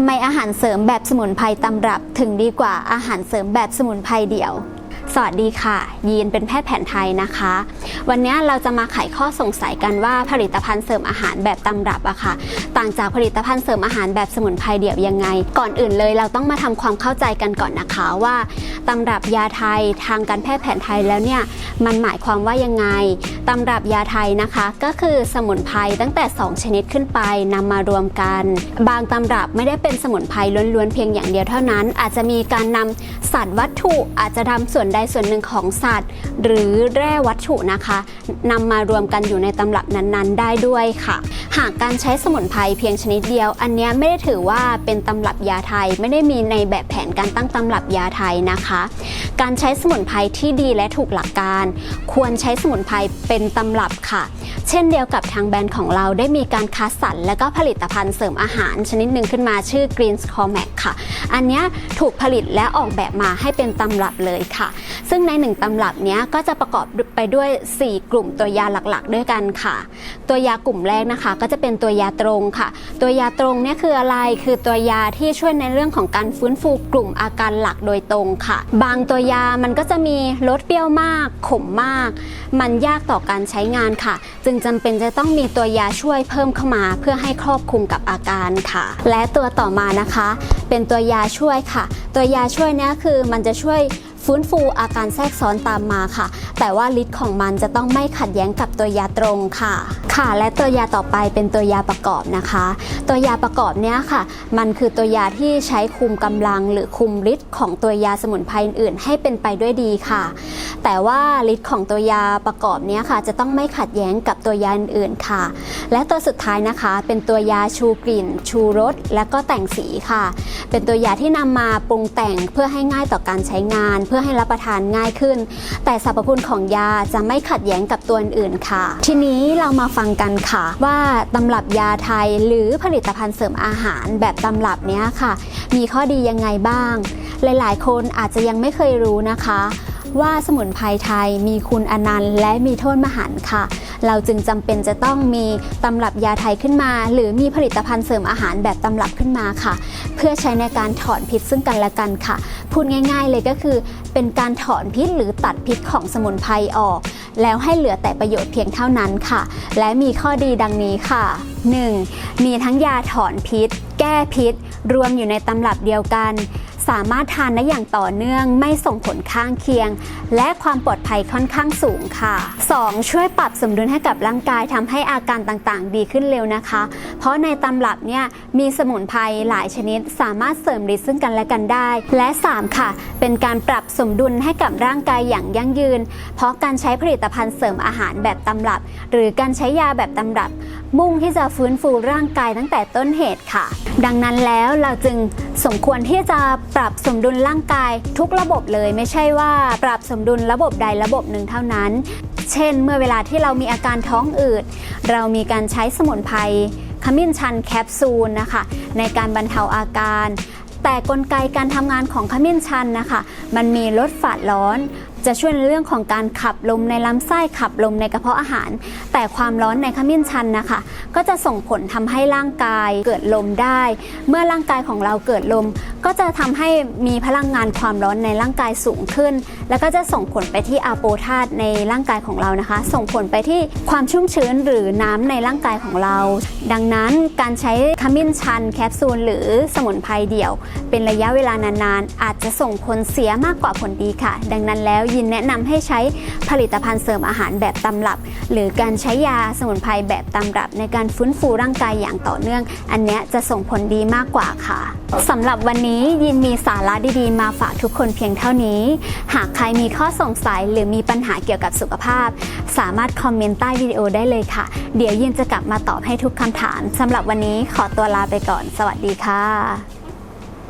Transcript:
ทำไมอาหารเสริมแบบสมุนไพรตำรับ ถึงดีกว่าอาหารเสริมแบบสมุนไพรเดี่ยว สวัสดีค่ะ ยีนเป็นแพทย์แผนไทยนะคะ วันนี้เราจะมาไขข้อสงสัยกันว่าผลิตภัณฑ์เสริมอาหารแบบตำรับอะค่ะ ต่างจากผลิตภัณฑ์เสริมอาหารแบบสมุนไพรเดี่ยวยังไง ก่อนอื่นเลยเราต้องมาทำความเข้าใจกันก่อนนะคะว่าตำรับยาไทยทางการแพทย์แผนไทยแล้วเนี่ยมันหมายความว่ายังไงตำรับยาไทยนะคะ ก็คือสมุนไพรตั้งแต่ 2 ชนิดขึ้นไปนำมารวมกัน บางตำรับไม่ได้เป็นสมุนไพรล้วนๆเพียงอย่างเดียวเท่านั้น อาจจะมีการนำสัตว์วัตถุอาจจะทำส่วนใดส่วนหนึ่งของสัตว์ หรือแร่วัตถุนะคะนำมารวมกันอยู่ในตำรับนั้นๆ ได้ด้วยค่ะ หากการใช้สมุนไพรเพียงชนิดเดียว อันนี้ไม่ได้ถือว่าเป็นตำรับยาไทย ไม่ได้มีในแบบแผนการตั้งตำรับยาไทยนะคะ การใช้สมุนไพรที่ดีและถูกหลักการ ควรใช้สมุนไพรเป็นตำรับค่ะ เช่นเดียวกับทางแบรนด์ของเราได้มีการคัดสรรและก็ผลิตภัณฑ์เสริมอาหารชนิดหนึ่งขึ้นมาชื่อ Green c o r m a c ค่ะ อันนี้ถูกผลิตและออกแบบมาให้เป็นตำรับเลยค่ะ ซึ่งในหนึ่งตำรับนี้ก็จะประกอบไปด้วย 4 กลุ่มตัวยาหลักๆ ด้วยกันค่ะ ตัวยากลุ่มแรกนะคะ ก็จะเป็นตัวยาตรงค่ะ ตัวยาตรงเนี่ยคืออะไรคือตัวยาที่ช่วยในเรื่องของการฟื้นฟูกลุ่มอาการหลักโดยตรงค่ะ บางตัวยามันก็จะมีรสเปรี้ยวมาก ขมมาก มันยากต่อการใช้งานค่ะจึงจำเป็นจะต้องมีตัวยาช่วยเพิ่มเข้ามา เพื่อให้ครอบคลุมกับอาการค่ะ และตัวต่อมานะคะ เป็นตัวยาช่วยค่ะ ตัวยาช่วยนี่ยคือมันจะช่วยฟื้นฟูอาการแทรกซ้อนตามมาค่ะ แต่ว่าฤทธิ์ของมันจะต้องไม่ขัดแย้งกับตัวยาตรงค่ะ ค่ะ และตัวยาต่อไปเป็นตัวยาประกอบนะคะ ตัวยาประกอบเนี่ยค่ะ มันคือตัวยาที่ใช้คุมกำลังหรือคุมฤทธิ์ของตัวยาสมุนไพรอื่นให้เป็นไปด้วยดีค่ะ แต่ว่าฤทธิ์ของตัวยาประกอบนี้ค่ะจะต้องไม่ขัดแย้งกับตัวยาอื่นๆค่ะ และตัวสุดท้ายนะคะเป็นตัวยาชูกลิ่น ชูรส และก็แต่งสีค่ะ เป็นตัวยาที่นำมาปรุงแต่งเพื่อให้ง่ายต่อการใช้งาน เพื่อให้รับประทานง่ายขึ้น แต่สรรพคุณของยาจะไม่ขัดแย้งกับตัวอื่นๆค่ะ ทีนี้เรามาฟังกันค่ะ ว่าตำรับยาไทยหรือผลิตภัณฑ์เสริมอาหารแบบตำรับเนี้ยค่ะ มีข้อดียังไงบ้าง หลายๆ คนอาจจะยังไม่เคยรู้นะคะ ว่าสมุนไพรไทยมีคุณอนันต์และมีโทษมหันต์ค่ะ เราจึงจำเป็นจะต้องมีตำรับยาไทยขึ้นมา หรือมีผลิตภัณฑ์เสริมอาหารแบบตำรับขึ้นมาค่ะ เพื่อใช้ในการถอนพิษซึ่งกันและกันค่ะ พูดง่าย ๆ เลยก็คือ เป็นการถอนพิษหรือตัดพิษของสมุนไพรออก แล้วให้เหลือแต่ประโยชน์เพียงเท่านั้นค่ะ และมีข้อดีดังนี้ค่ะ 1. มีทั้งยาถอนพิษ แก้พิษ รวมอยู่ในตำรับเดียวกัน สามารถทานได้อย่างต่อเนื่อง ไม่ส่งผลข้างเคียง และความปลอดภัยค่อนข้างสูงค่ะ 2. ช่วยปรับสมดุลให้กับร่างกายทำให้อาการต่างๆ ดีขึ้นเร็วนะคะ เพราะในตำรับเนี่ยมีสมุนไพรหลายชนิด สามารถเสริมฤทธิ์ซึ่งกันและกันได้ และ 3 ค่ะ เป็นการปรับสมดุลให้กับร่างกายอย่างยั่งยืน เพราะการใช้ผลิตภัณฑ์เสริมอาหารแบบตำรับ หรือการใช้ยาแบบตำรับ มุ่งที่จะฟื้นฟูร่างกายตั้งแต่ต้นเหตุค่ะ ดังนั้นแล้วเราจึงสมควรที่จะปรับสมดุลร่างกายทุกระบบเลยไม่ใช่ว่าปรับสมดุลระบบใดระบบหนึ่งเท่านั้น เช่น เมื่อเวลาที่เรามีอาการท้องอืด เรามีการใช้สมุนไพรขมิ้นชันแคปซูลนะคะ ในการบรรเทาอาการ แต่กลไกการทำงานของขมิ้นชันนะคะ มันมีลดฝาดร้อนจะช่วยในเรื่องของการขับลมในลำไส้ขับลมในกระเพาะอาหาร แต่ความร้อนในขมิ้นชันนะคะ ก็จะส่งผลทำให้ร่างกายเกิดลมได้ เมื่อร่างกายของเราเกิดลม ก็จะทำให้มีพลังงานความร้อนในร่างกายสูงขึ้น แล้วก็จะส่งผลไปที่อาโปธาตุในร่างกายของเรานะคะ ส่งผลไปที่ความชุ่มชื้นหรือน้ำในร่างกายของเรา ดังนั้นการใช้ขมิ้นชันแคปซูลหรือสมุนไพรเดี่ยว เป็นระยะเวลานานๆอาจจะส่งผลเสียมากกว่าผลดีค่ะ ดังนั้นแล้วยินแนะนำให้ใช้ผลิตภัณฑ์เสริมอาหารแบบตำรับ หรือการใช้ยาสมุนไพรแบบตำรับ ในการฟื้นฟูร่างกายอย่างต่อเนื่อง อันนี้จะส่งผลดีมากกว่าค่ะสำหรับวันนี้ยินมีสาระดีๆ มาฝากทุกคนเพียงเท่านี้ หากใครมีข้อสงสัยหรือมีปัญหาเกี่ยวกับสุขภาพ สามารถคอมเมนต์ใต้วิดีโอได้เลยค่ะ เดี๋ยวยินจะกลับมาตอบให้ทุกคำถามสำหรับวันนี้ขอตัวลาไปก่อน สวัสดีค่ะ